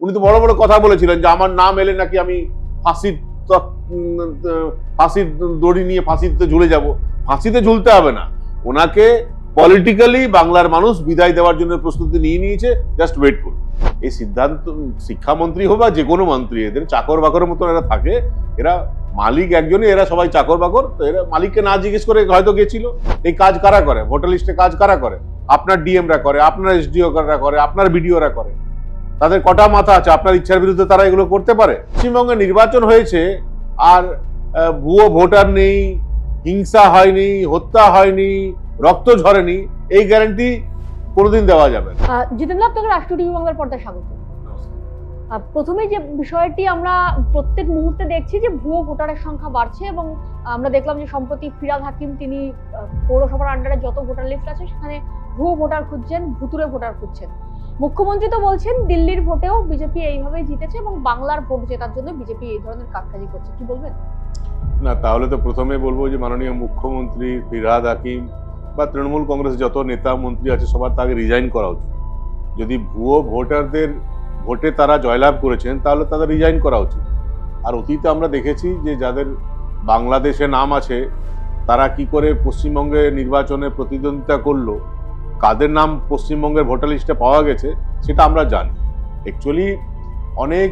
উনি তো বড় বড় কথা বলেছিলেন যে আমার নাম এলে নাকি আমি ফাঁসির ফাঁসির দড়ি নিয়ে ফাঁসিতে ঝুলে যাব। ফাঁসিতে ঝুলতে হবে না। ওনাকে পলিটিক্যালি বাংলার মানুষ বিদায় দেওয়ার জন্য প্রস্তুতি নিয়ে নিয়েছে। জাস্ট ওয়েট করুন। এই সিদ্ধান্ত, শিক্ষামন্ত্রী হোক বা যে কোনো মন্ত্রী, এদের চাকর বাকরের মতন এরা থাকে। এরা মালিক একজনই, এরা সবাই চাকর বাকর। তো এরা মালিককে না জিজ্ঞেস করে হয়তো গেছিল। এই কাজ কারা করে? ভোটার লিস্টে কাজ কারা করে? আপনার ডিএমরা করে, আপনার এসডিও রা করে, আপনার বিডিওরা করে। তাদের কটা মাথা আছে? আপনার ইচ্ছার বিরুদ্ধে তারা এগুলো করতে পারে? পশ্চিমবঙ্গে নির্বাচন হয়েছে আর ভুয়ো ভোটার নেই হিংসা হয়নি হত্যা হয়নি রক্ত ঝরেনি এই গ্যারান্টি কোনোদিন দেওয়া যাবে জিতেন্দ্র আপনাকে রাষ্ট্রীয় টিভি বাংলার পর্দায় স্বাগত। প্রথমে যে বিষয়টি আমরা প্রত্যেক মুহূর্তে দেখছি যে ভুয়ো ভোটারের সংখ্যা বাড়ছে এবং আমরা দেখলাম যে সম্প্রতি ফিরাদ হাকিম তিনি পৌরসভার আন্ডারে যত ভোটার লিস্ট আছে সেখানে ভুয়ো ভোটার খুঁজছেন ভুতুরে ভোটার খুঁজছেন। মুখ্যমন্ত্রী তো বলছেন, দিল্লির ভোটেও বিজেপি এইভাবেই জিতেছে এবং বাংলার ভোট জেতার জন্য বিজেপি এই ধরনের কাজকাজি করছে। কি বলবেন? না, তাহলে তো প্রথমে বলব যে মাননীয় মুখ্যমন্ত্রী ফিরহাদ হাকিম বা তৃণমূল কংগ্রেস যত নেতা মন্ত্রী আছে সবার তাকে রিজাইন করা উচিত। যদি ভুয়ো ভোটারদের ভোটে তারা জয়লাভ করেছেন, তাহলে তাদের রিজাইন করা উচিত। আর অতীতে আমরা দেখেছি যে যাদের বাংলাদেশে নাম আছে, তারা কি করে পশ্চিমবঙ্গে নির্বাচনে প্রতিদ্বন্দ্বিতা করল কাদের নাম পশ্চিমবঙ্গের ভোটার লিস্টে পাওয়া গেছে, সেটা আমরা জানি। অ্যাকচুয়ালি অনেক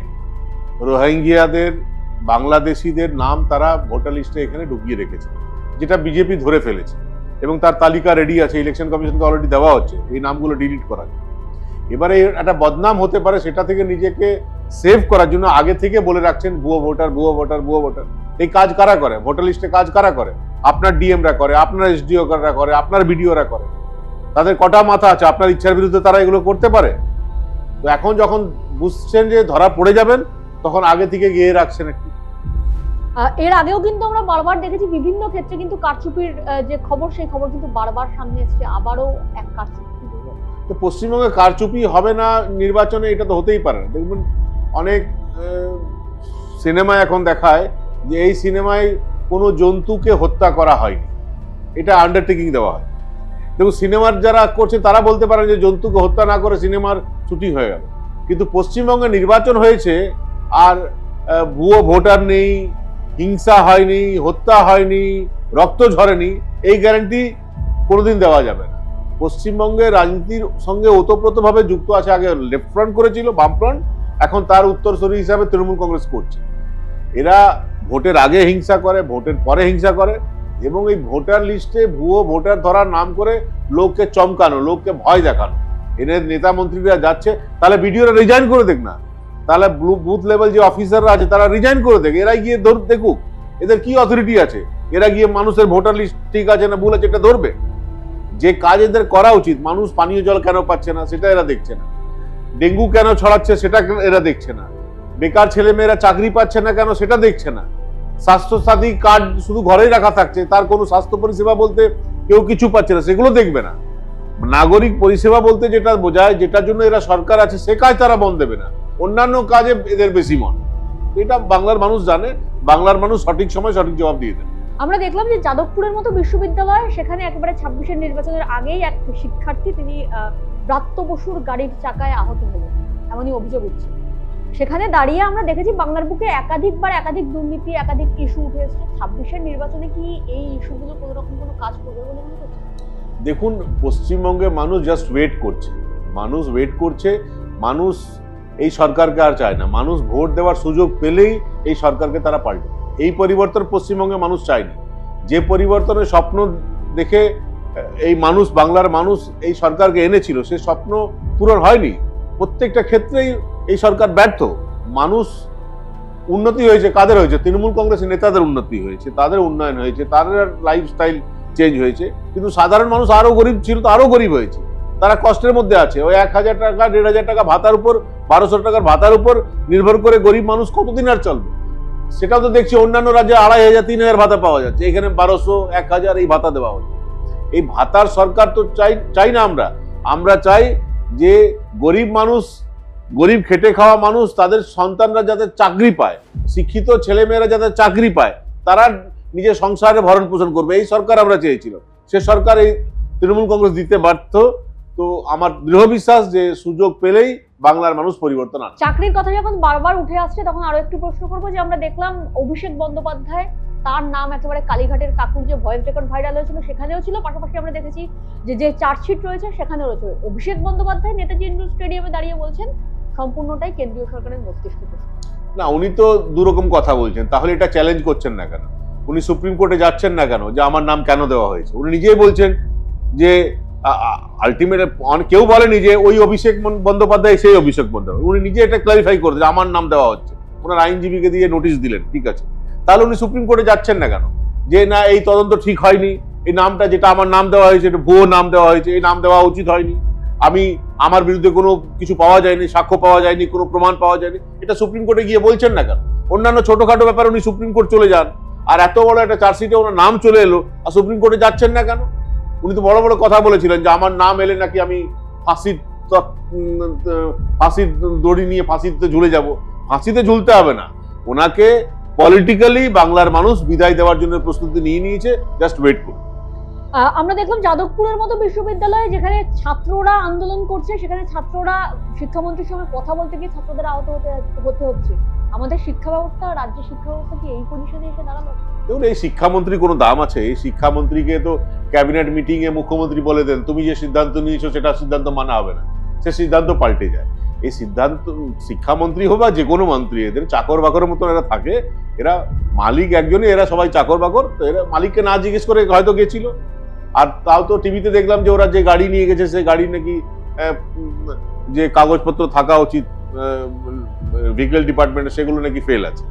রোহিঙ্গিয়াদের, বাংলাদেশিদের নাম তারা ভোটার লিস্টে এখানে ঢুকিয়ে রেখেছে, যেটা বিজেপি ধরে ফেলেছে। এবং তার তালিকা রেডি আছে ইলেকশন কমিশনকে অলরেডি দেওয়া হচ্ছে, এই নামগুলো ডিলিট করার। এবারে একটা বদনাম হতে পারে, সেটা থেকে নিজেকে সেভ করার জন্য আগে থেকে বলে রাখছেন, ভুয়ো ভোটার ভুয়ো ভোটার ভুয়ো ভোটার। এই কাজ কারা করে? ভোটার লিস্টে কাজ কারা করে? আপনার ডিএমরা করে, আপনার এসডিও রা করে, আপনার বিডিওরা করে। তাদের কটা মাথা আছে? আপনার ইচ্ছার বিরুদ্ধে তারা এগুলো করতে পারে? তো এখন যখন বুঝছেন যে ধরা পড়ে যাবেন তখন আগে থেকে গিয়ে রাখছেন একটু। এর আগেও কিন্তু আমরা বারবার দেখেছি বিভিন্ন ক্ষেত্রে কিন্তু কারচুপির যে খবর সেই খবর কিন্তু বারবার সামনে এসেছে। আবারও এক কারচুপি। তো পশ্চিমবঙ্গে কারচুপি হবে না নির্বাচনে এটা তো হতেই পারে না। দেখবেন অনেক সিনেমা এখন দেখায় যে এই সিনেমায় কোনো জন্তুকে হত্যা করা হয়নি। এটা আন্ডারটেকিং দেওয়া হয়। দেখুন, সিনেমার যারা করছে, তারা বলতে পারেন যে জন্তুকে হত্যা না করে সিনেমার শুটিং হয়ে গেল। কিন্তু পশ্চিমবঙ্গে নির্বাচন হয়েছে, আর ভুয়ো ভোটার নেই, হিংসা হয়নি, হত্যা হয়নি, রক্ত ঝরেনি, এই গ্যারান্টি কোনোদিন দেওয়া যাবে না। পশ্চিমবঙ্গের রাজনীতির সঙ্গে ওতপ্রোতভাবে যুক্ত আছে, আগে লেফট ফ্রন্ট করেছিল, বাম ফ্রন্ট এখন তার উত্তরসূরি হিসাবে তৃণমূল কংগ্রেস করছে। এরা ভোটের আগে হিংসা করে, ভোটের পরে হিংসা করে এবং এই ভোটার লিস্টে ভুয়ো ভোটার ধরার নাম করে লোককে চমকানো, লোককে ভয় দেখানো। এদের নেতা মন্ত্রীরা যাচ্ছে, তাহলে ভিডিওরা রিজাইন করে দেখ না। তাহলে বুথ লেভেল যে অফিসাররা আছে, তারা রিজাইন করে দেখ। এরাই গিয়ে ধর, দেখুক, এদের কি অথরিটি আছে? এরা গিয়ে মানুষের ভোটার লিস্ট ঠিক আছে না ভুল আছে, এটা ধরবে? যে কাজ এদের করা উচিত, মানুষ পানীয় জল কেন পাচ্ছে না, সেটা এরা দেখছে না। ডেঙ্গু কেন ছড়াচ্ছে, সেটা এরা দেখছে না। বেকার ছেলে মেয়েরা চাকরি পাচ্ছে না কেন, সেটা দেখছে না। স্বাস্থ্য সাথী কার্ড শুধু ঘরেই রাখা থাকছে, তার কোনো স্বাস্থ্য পরিষেবা বলতে কেউ কিছু পাচ্ছে না, সেগুলো দেখবে না। নাগরিক পরিষেবা বলতে যেটা বোঝায়, যেটার জন্য এরা সরকার আছে, সে কাজ তারা মন দেবে না। অন্যান্য কাজে এদের বেশি মন। এটা বাংলার মানুষ জানে, বাংলার মানুষ সঠিক সময় সঠিক জবাব দিয়ে দেয়। আমরা দেখলাম যে যাদবপুরের মতো বিশ্ববিদ্যালয়, সেখানে একেবারে ছাব্বিশের নির্বাচনের আগেই এক শিক্ষার্থী তিনি ব্রাত্য বসুর গাড়ির চাকায় আহত হলেন, এমনই অভিযোগ উঠছে। সেখানে দাঁড়িয়ে আমরা দেখেছি বাংলার বুকে একাধিকবার একাধিক দুর্নীতি, একাধিক ইস্যু উঠে এসেছে। ছাব্বিশের নির্বাচনে কি এই ইস্যুগুলো কোনো রকম কোনো কাজ করবে বলে মনে করছে দেখুন, পশ্চিমবঙ্গে মানুষ জাস্ট ওয়েট করছে। মানুষ ওয়েট করছে, মানুষ এই সরকারকে আর চায় না। মানুষ ভোট দেওয়ার সুযোগ পেলেই এই সরকারকে তারা পাল্টে এই পরিবর্তন পশ্চিমবঙ্গে মানুষ চায়নি। যে পরিবর্তনের স্বপ্ন দেখে এই মানুষ, বাংলার মানুষ এই সরকারকে এনেছিল, সে স্বপ্ন পূরণ হয়নি। প্রত্যেকটা ক্ষেত্রেই এই সরকার ব্যর্থ। মানুষ উন্নতি হয়েছে কাদের হয়েছে? তৃণমূল কংগ্রেসের নেতাদের উন্নতি হয়েছে, তাদের উন্নয়ন হয়েছে, তাদের লাইফস্টাইল চেঞ্জ হয়েছে। কিন্তু সাধারণ মানুষ আরও গরিব ছিল তো আরও গরিব হয়েছে। তারা কষ্টের মধ্যে আছে। ওই এক হাজার টাকা, দেড় হাজার টাকা ভাতার উপর, বারোশো টাকার ভাতার উপর নির্ভর করে গরিব মানুষ কতদিন আর চলবে? সেটাও তো দেখছি অন্যান্য রাজ্যে আড়াই হাজার, তিন হাজার ভাতা পাওয়া যাচ্ছে। এখানে বারোশো, এক হাজার এই ভাতা দেওয়া হচ্ছে। এই ভাতার সরকার তো চাই চাই না আমরা। আমরা চাই যে গরিব মানুষ গরিব খেটে খাওয়া মানুষ, তাদের সন্তানরা যাতে চাকরি পায়, শিক্ষিত ছেলেমেয়েরা যাতে চাকরি পায়, তারা নিজের সংসারে ভরণ পোষণ করবে। এই সরকার আমরা চেয়েছিল সে সরকার এই তৃণমূল কংগ্রেস দিতে ব্যর্থ তো আমার দৃঢ় বিশ্বাস যে সুযোগ পেলেই বাংলার মানুষ পরিবর্তন আনবে চাকরির কথা যখন বারবার উঠে আসছে, তখন আরও একটু প্রশ্ন করব যে, আমরা দেখলাম অভিষেক বন্দ্যোপাধ্যায়, তার নাম একেবারে কালীঘাটের কাকুর যে ভয়েস রেকর্ড ভাইরাল হয়েছিল, সেখানেও ছিল। পাশাপাশি আমরা দেখেছি যে যে চার্জশিট রয়েছে, সেখানেও রয়েছে। অভিষেক বন্দ্যোপাধ্যায় নেতাজি ইন্ডোর স্টেডিয়ামে দাঁড়িয়ে বলছেন সম্পূর্ণটাই কেন্দ্রীয় সরকারের মস্তিষ্ক। না, উনি তো দুরকম কথা বলছেন, তাহলে এটা চ্যালেঞ্জ করছেন না কেন? উনি সুপ্রিম কোর্টে যাচ্ছেন না কেন? যে আমার নাম কেন দেওয়া হয়েছে? উনি নিজেই বলছেন যে আলটিমেট কেউ বলেনি যে ওই অভিষেক বন্দ্যোপাধ্যায় সেই অভিষেক বন্দ্যোপাধ্যায়। উনি নিজে এটা ক্লারিফাই করে যে আমার নাম দেওয়া হচ্ছে। ওনার আইনজীবীকে দিয়ে নোটিশ দিলেন, ঠিক আছে। তাহলে উনি সুপ্রিম কোর্টে যাচ্ছেন না কেন? যে না, এই তদন্ত ঠিক হয়নি, এই নামটা যেটা আমার নাম দেওয়া হয়েছে, এটা ভুয়ো নাম দেওয়া হয়েছে, এই নাম দেওয়া উচিত হয়নি। আমি আমার বিরুদ্ধে কোনো কিছু পাওয়া যায়নি, সাক্ষ্য পাওয়া যায়নি, কোনো প্রমাণ পাওয়া যায়নি, এটা সুপ্রিম কোর্টে গিয়ে বলছেন না কেন? অন্যান্য ছোটখাটো ব্যাপারে উনি সুপ্রিম কোর্ট চলে যান, আর এত বড় একটা চার্জশিটে ওনার নাম চলে এলো, আর সুপ্রিম কোর্টে যাচ্ছেন না কেন? উনি তো বড় বড় কথা বলেছিলেন যে আমার নাম এলে নাকি আমি ফাঁসির ফাঁসির দড়ি নিয়ে ফাঁসিতে ঝুলে যাব। ফাঁসিতে ঝুলতে হবে না। ওনাকে পলিটিক্যালি বাংলার মানুষ বিদায় দেওয়ার জন্য প্রস্তুতি নিয়ে নিয়েছে জাস্ট ওয়েট করুন। আমরা দেখলাম যাদবপুরের মতো বিশ্ববিদ্যালয়ে যেখানে ছাত্ররা আন্দোলন করছে, সেখানে ছাত্ররা শিক্ষামন্ত্রীর সঙ্গে কথা বলতে গিয়ে ছাত্রদের আহত হতে হতে হচ্ছে। আমাদের শিক্ষা ব্যবস্থা রাজ্যের শিক্ষা ব্যবস্থা কি এই পরিষদে এসে দাঁড়াল? দেখুন, এই শিক্ষামন্ত্রী কোনো দাম আছে? এই শিক্ষামন্ত্রীকে তো ক্যাবিনেট মিটিং এ মুখ্যমন্ত্রী বলে দেন, তুমি যে সিদ্ধান্ত নিয়েছো, সেটা সিদ্ধান্ত মানা হবে না। সে সিদ্ধান্ত পাল্টে যায়। এই সিদ্ধান্ত, শিক্ষামন্ত্রী হোক বা যে কোনো মন্ত্রী, এদের চাকর বাকরের মতন এরা থাকে। এরা মালিক একজনই, এরা সবাই চাকর বাকর এরা মালিককে না জিজ্ঞেস করে হয়তো গেছিল। আর তাও তো টিভিতে দেখলাম যে ওরা যে গাড়ি নিয়ে গেছে, সে গাড়ি নাকি যে কাগজপত্র থাকা উচিত ভেহিকেল ডিপার্টমেন্টে সেগুলো নাকি ফেল আছে।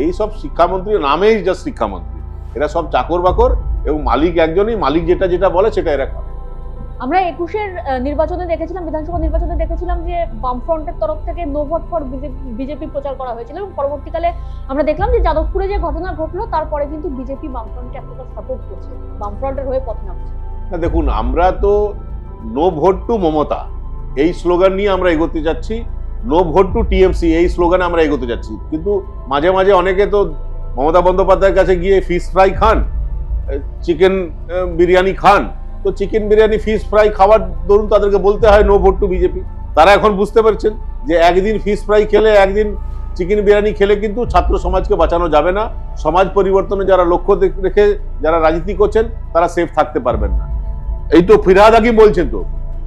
এই সব শিক্ষামন্ত্রী, নামেই জাস্ট শিক্ষামন্ত্রী। এরা সব চাকর বাকর এবং মালিক একজনই, মালিক যেটা যেটা বলে সেটা এরা আমরা একুশের নির্বাচনে দেখেছিলাম, বিধানসভা নির্বাচনে দেখেছিলাম যে বামফ্রন্টের তরফ থেকে নো ভোট ফর বিজেপি প্রচার করা হয়েছিল এবং পরবর্তীকালে আমরা দেখলাম যে যাদবপুরে যে ঘটনা ঘটলো, তারপরে কিন্তু বিজেপি বামফ্রন্টকে এতটা সাপোর্ট করছে, বামফ্রন্টের হয়ে পথ নামছে। না, দেখুন, আমরা তো নো ভোট টু মমতা, এই স্লোগান নিয়ে আমরা এগোতে যাচ্ছি নো ভোট টু টিএমসি, এই স্লোগানে আমরা এগোতে যাচ্ছি, কিন্তু মাঝে মাঝে অনেকে তো মমতা বন্দ্যোপাধ্যায়ের কাছে গিয়ে ফিশ ফ্রাই খান চিকেন বিরিয়ানি খান তো চিকেন বিরিয়ানি ফিশ ফ্রাই খাওয়ার ধরুন তাদেরকে বলতে হয় নো ভোট টু বিজেপি তারা এখন বুঝতে পারছেন যে একদিন ফিশ ফ্রাই খেলে, একদিন চিকেন বিরিয়ানি খেলে কিন্তু ছাত্র সমাজকে বাঁচানো যাবে না। সমাজ পরিবর্তনে যারা লক্ষ্য রেখে যারা রাজনীতি করছেন, তারা সেফ থাকতে পারবেন না। এই তো ফিরহাদ হাকিম বলছেন তো,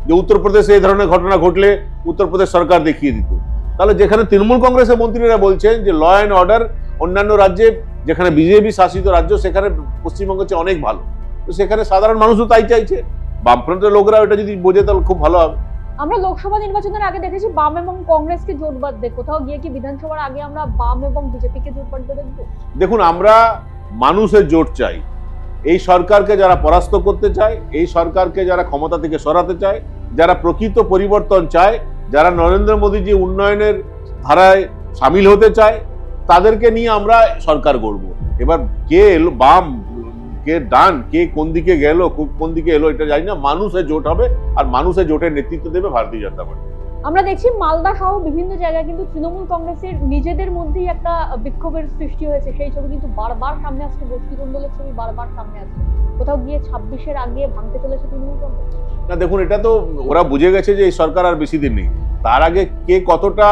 যে উত্তরপ্রদেশে এই ধরনের ঘটনা ঘটলে উত্তরপ্রদেশ সরকার দেখিয়ে দিত। তাহলে যেখানে তৃণমূল কংগ্রেসের মন্ত্রীরা বলছেন যে ল অ্যান্ড অর্ডার অন্যান্য রাজ্যে, যেখানে বিজেপি শাসিত রাজ্য, সেখানে পশ্চিমবঙ্গের চেয়ে অনেক ভালো। তো সেখানে সাধারণ মানুষও তাই চাইছে। বামফ্রন্টের লোকরা এটা যদি বোঝে তাহলে খুব ভালো হবে। আমরা লোকসভা নির্বাচনের আগে দেখেছি বাম এবং কংগ্রেসকে জোট বাঁধতে কোথাও গিয়ে কি বিধানসভার আগে আমরা বাম এবং বিজেপিকে জোট বাঁধতে দেখব? দেখুন আমরা মানুষের জোট চাই। এই সরকারকে যারা পরাস্ত করতে চায় এই সরকারকে যারা ক্ষমতা থেকে সরাতে চায় যারা প্রকৃত পরিবর্তন চায় যারা নরেন্দ্র মোদীজি উন্নয়নের ধারায় সামিল হতে চায় তাদেরকে নিয়ে আমরা সরকার গড়ব। এবার কে বাম। কে ডান কে কোন দিকে গেল কোন দিকে এলো এটা জানি না। মানুষের জোট হবে আর মানুষের জোটের নেতৃত্ব দেবে ভারতীয় জনতা পার্টি। আমরা দেখছি মালদা সহ বিভিন্ন জায়গায় কিন্তু তৃণমূল কংগ্রেসের নিজেদের মধ্যেই একটা বিক্ষোভের সৃষ্টি হয়েছে। সেই ছবি কিন্তু বারবার সামনে আসছে গোষ্ঠীদ্বন্দ্বের ছবি বারবার সামনে আসছে। কোথাও গিয়ে ছাব্বিশের আগে ভাঙতে চলেছে তৃণমূল কংগ্রেস? না দেখুন এটা তো ওরা বুঝে গেছে যে এই সরকার আর বেশি দিন নেই। তার আগে কে কতটা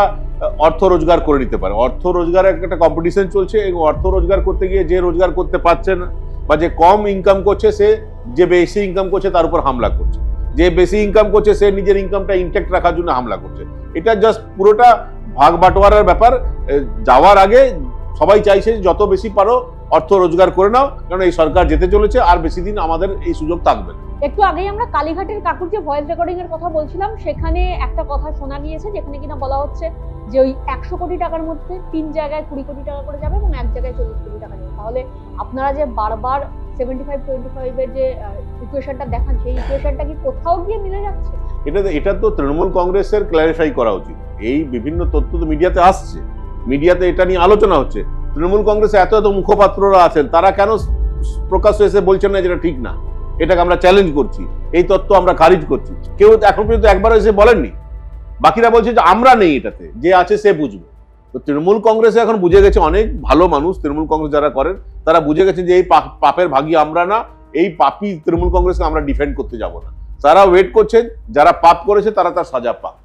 অর্থ রোজগার করে নিতে পারে? অর্থ রোজগারের একটা কম্পিটিশন চলছে এবং অর্থ রোজগার করতে গিয়ে যে রোজগার করতে পারছে না বা যে কম ইনকাম করছে সে, যে বেশি ইনকাম করছে তার উপর হামলা করছে। যে বেশি ইনকাম করছে সে নিজের ইনকামটা ইনটেক্ট রাখার জন্য হামলা করছে। এটা জাস্ট পুরোটা ভাগ বাটোয়ারার ব্যাপার। যাওয়ার আগে সবাই চাইছে যত বেশি পারো অর্থ রোজগার করে নাও কারণ এই সরকার যেতে চলেছে, আর বেশি দিন আমাদের এই সুযোগ থাকবে একটু আগেই আমরা কালীঘাটের কাকুর যে ভয়েস রেকর্ডিং এর কথা বলছিলাম, সেখানে একটা কথা শোনা গিয়েছে, যেখানে কিনা বলা হচ্ছে যে ওই একশো কোটি টাকার মধ্যে তিন জায়গায় কুড়ি কোটি টাকা করে যাবে এবং এক জায়গায় চল্লিশ কোটি টাকা তাহলে আপনারা যে বারবার সেভেন্টি ফাইভ টোয়েন্টি ফাইভের যে ইকুয়েশনটা দেখান, সেই ইকুয়েশনটা কি কোথাও গিয়ে মিলে যাচ্ছে? এটা এটা তো তৃণমূল কংগ্রেসের ক্ল্যারিফাই করা উচিত। এই বিভিন্ন তথ্য তো মিডিয়াতে আসছে। মিডিয়াতে এটা নিয়ে আলোচনা হচ্ছে। তৃণমূল কংগ্রেসে এত এত মুখপাত্ররা আছেন, তারা কেন প্রকাশ্য এসে বলছেন না যেটা ঠিক না? এটাকে আমরা চ্যালেঞ্জ করছি। এই তথ্য আমরা খারিজ করছি। কেউ এখন পর্যন্ত একবার এসে বলেননি। বাকিরা বলছে যে আমরা নেই এটাতে। যে আছে সে বুঝবে। তো তৃণমূল কংগ্রেসে এখন বুঝে গেছে অনেক ভালো মানুষ তৃণমূল কংগ্রেস যারা করেন, তারা বুঝে গেছে যে এই পাপের ভাগি আমরা না, এই পাপি তৃণমূল কংগ্রেসকে আমরা ডিফেন্ড করতে যাব না। তারা ওয়েট করছেন, যারা পাপ করেছে তারা তার সাজা পাক।